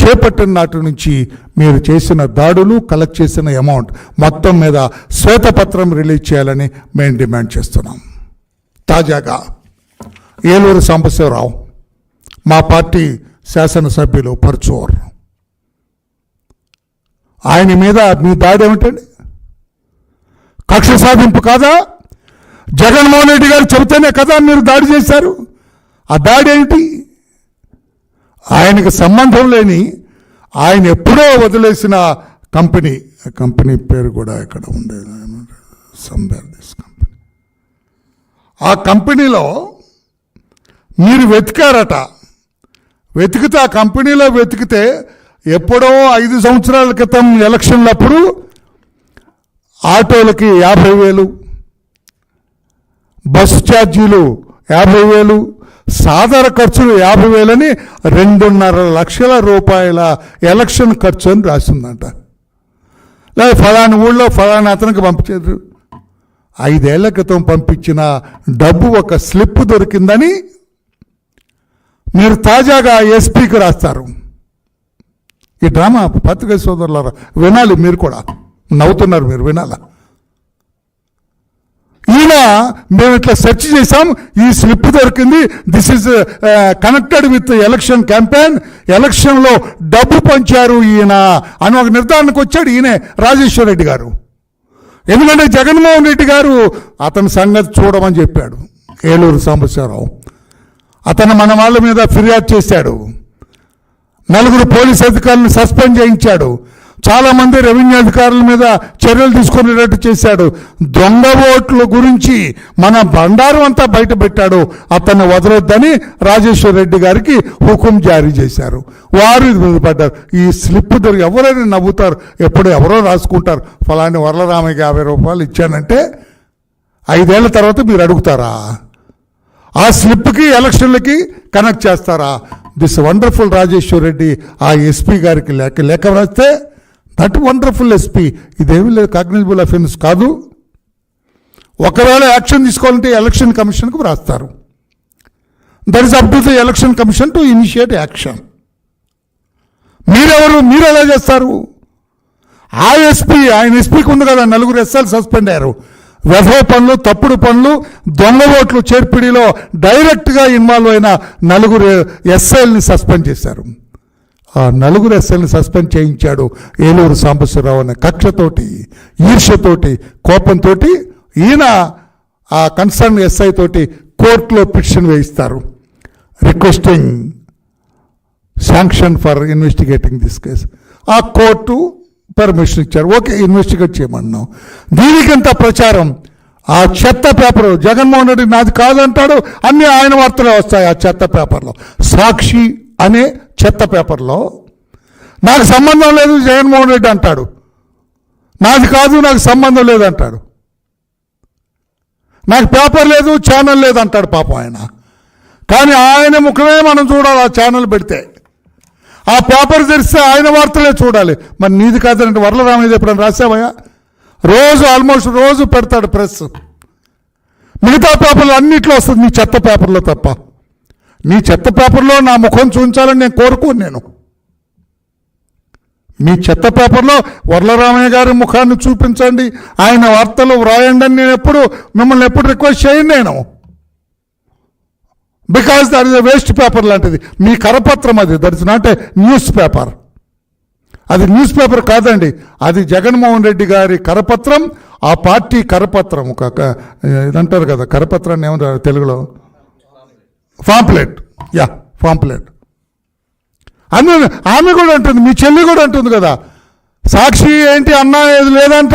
చేపట్టిన నాటి నుంచి మీరు చేసిన దాడులు కలెక్ట్ చేసిన అమౌంట్ మొత్తం మీద శ్వేతపత్రం రిలీజ్ చేయాలని మేము డిమాండ్ చేస్తున్నాం. తాజాగా ఏలూరు సాంబశివరావు మా పార్టీ శాసనసభ్యులు పర్చూర్. ఆయన మీద మీ దాడి ఏమిటండి? కక్ష సాధింపు కాదా? జగన్మోహన్ రెడ్డి గారు చెబితేనే కదా మీరు దాడి చేశారు? ఆ దాడి ఏంటి ఆయనకు సంబంధం లేని ఆయన ఎప్పుడో వదిలేసిన కంపెనీ ఆ కంపెనీ పేరు కూడా ఇక్కడ ఉండేది సంబేర్ దిస్ కంపెనీ. ఆ కంపెనీలో మీరు వెతికారట. వెతికితే ఆ కంపెనీలో వెతికితే ఎప్పుడో ఐదు సంవత్సరాల క్రితం ఎలక్షన్లప్పుడు ఆటోలకి యాభై వేలు బస్సు ఛార్జీలు యాభై వేలు సాధారణ ఖర్చులు యాభై వేలని రెండున్నర లక్షల రూపాయల ఎలక్షన్ ఖర్చు అని రాసిందంట. లేదా ఫలాని ఊళ్ళో ఫలాని అతనికి పంపించారు. ఐదేళ్ళ క్రితం పంపించిన డబ్బు ఒక స్లిప్ దొరికిందని మీరు తాజాగా ఎస్పీకి రాస్తారు. ఈ డ్రామా పత్రికా సోదరులారా వినాలి మీరు కూడా. నవ్వుతున్నారు మీరు వినాలా? ఈయన మేము ఇట్లా సెర్చ్ చేసాం ఈ స్లిప్ దొరికింది. This is connected with election campaign ఎలక్షన్లో డబ్బు పంచారు ఈయన అని ఒక నిర్ధారణకు వచ్చాడు ఈయనే రాజేశ్వర రెడ్డి గారు. ఎందుకంటే జగన్మోహన్ రెడ్డి గారు అతని సంగతి చూడమని చెప్పాడు. ఏలూరు సాంబశివరావు. అతను మన వాళ్ళ మీద ఫిర్యాదు చేశాడు. నలుగురు పోలీస్ అధికారులను సస్పెండ్ చేయించాడు. చాలామంది రెవెన్యూ అధికారుల మీద చర్యలు తీసుకునేటట్టు చేశాడు. దొంగ ఓట్ల గురించి మన బండారం అంతా బయట పెట్టాడు. అతన్ని వదలొద్దని రాజేశ్వర రెడ్డి గారికి హుకుం జారీ చేశారు. వారు పడ్డారు. ఈ స్లిప్ దొరికి ఎవరైనా నవ్వుతారు. ఎప్పుడు ఎవరో రాసుకుంటారు. ఫలాని వరలరామయ్యకి యాభై రూపాయలు ఇచ్చానంటే ఐదేళ్ళ తర్వాత మీరు అడుగుతారా? ఆ స్లిప్కి ఎలక్షన్లకి కనెక్ట్ చేస్తారా? దిస్ వండర్ఫుల్ రాజేశ్వర్ రెడ్డి ఆ ఎస్పీ గారికి లేఖ లేఖ రాస్తే దట్ వండర్ఫుల్ ఎస్పీ ఇదేమీ లేదు కాగ్నిజబుల్ అఫెన్స్ కాదు. ఒకవేళ యాక్షన్ తీసుకోవాలంటే ఎలక్షన్ కమిషన్కు రాస్తారు that is up to the election commission to initiate action మీరెవరు మీరు ఎలా చేస్తారు? ఆ ఎస్పీ ఆయన ఎస్పీకి ఉంది కదా నలుగురు ఎస్ఎల్ సస్పెండ్ అయ్యారు. వెఫో పనులు తప్పుడు పనులు దొంగ ఓట్లు చేర్పిడిలో డైరెక్ట్గా ఇన్వాల్వ్ అయిన నలుగురు ఎస్ఐల్ని సస్పెండ్ చేశారు. ఆ నలుగురు ఎస్ఎల్ని సస్పెండ్ చేయించాడు ఏలూరు సాంబశివరావు అనే కక్షతోటి ఈర్ష్యతోటి కోపంతో ఈయన ఆ కన్సర్న్ ఎస్ఐ తోటి కోర్టులో పిటిషన్ వేయిస్తారు. Requesting sanction for investigating this case. ఆ కోర్టు పర్మిషన్ ఇచ్చారు. ఓకే ఇన్వెస్టిగేట్ చేయమన్నాం. దీనికంత ప్రచారం? ఆ చెత్త పేపర్ జగన్మోహన్ రెడ్డి నాది కాదంటాడు అన్ని ఆయన వార్తలే వస్తాయి ఆ చెత్త పేపర్లో. సాక్షి అనే చెత్త పేపర్లో నాకు సంబంధం లేదు జగన్మోహన్ రెడ్డి అంటాడు. నాది కాదు నాకు సంబంధం లేదు అంటాడు. నాకు పేపర్ లేదు ఛానల్ లేదు అంటాడు పాపం ఆయన. కానీ ఆయన ముఖమే మనం చూడాలి ఆ ఛానల్ పెడితే. ఆ పేపర్ తెరిస్తే ఆయన వార్తలే చూడాలి. మరి నీది కాదంటే వరలరామయ్య ఎప్పుడైనా రాసావయ్యా రోజు ఆల్మోస్ట్ రోజు పెడతాడు ప్రెస్. మిగతా పేపర్లు అన్నిట్లో వస్తుంది నీ చెత్త పేపర్లో తప్ప. మీ చెత్త పేపర్లో నా ముఖం చూపించాలని నేను కోరుకోను నేను. మీ చెత్త పేపర్లో వరలరామయ్య గారి ముఖాన్ని చూపించండి ఆయన వార్తలు వ్రాయండి అని నేను ఎప్పుడు మిమ్మల్ని ఎప్పుడు రిక్వెస్ట్ చేయను నేను. Because that is waste paper లాంటిది. మీ కరపత్రం అది. That is not a news paper అది న్యూస్ పేపర్ కాదండి. అది జగన్మోహన్ రెడ్డి గారి కరపత్రం ఆ పార్టీ కరపత్రం ఒక ఇదంటారు కదా కరపత్రాన్ని ఏమంటారు తెలుగులో? పాంప్లెట్ యా పాంప్లెట్ అన్న ఆమె కూడా అంటుంది మీ చెల్లి కూడా అంటుంది కదా. సాక్షి ఏంటి అన్నా ఏది లేదంటే.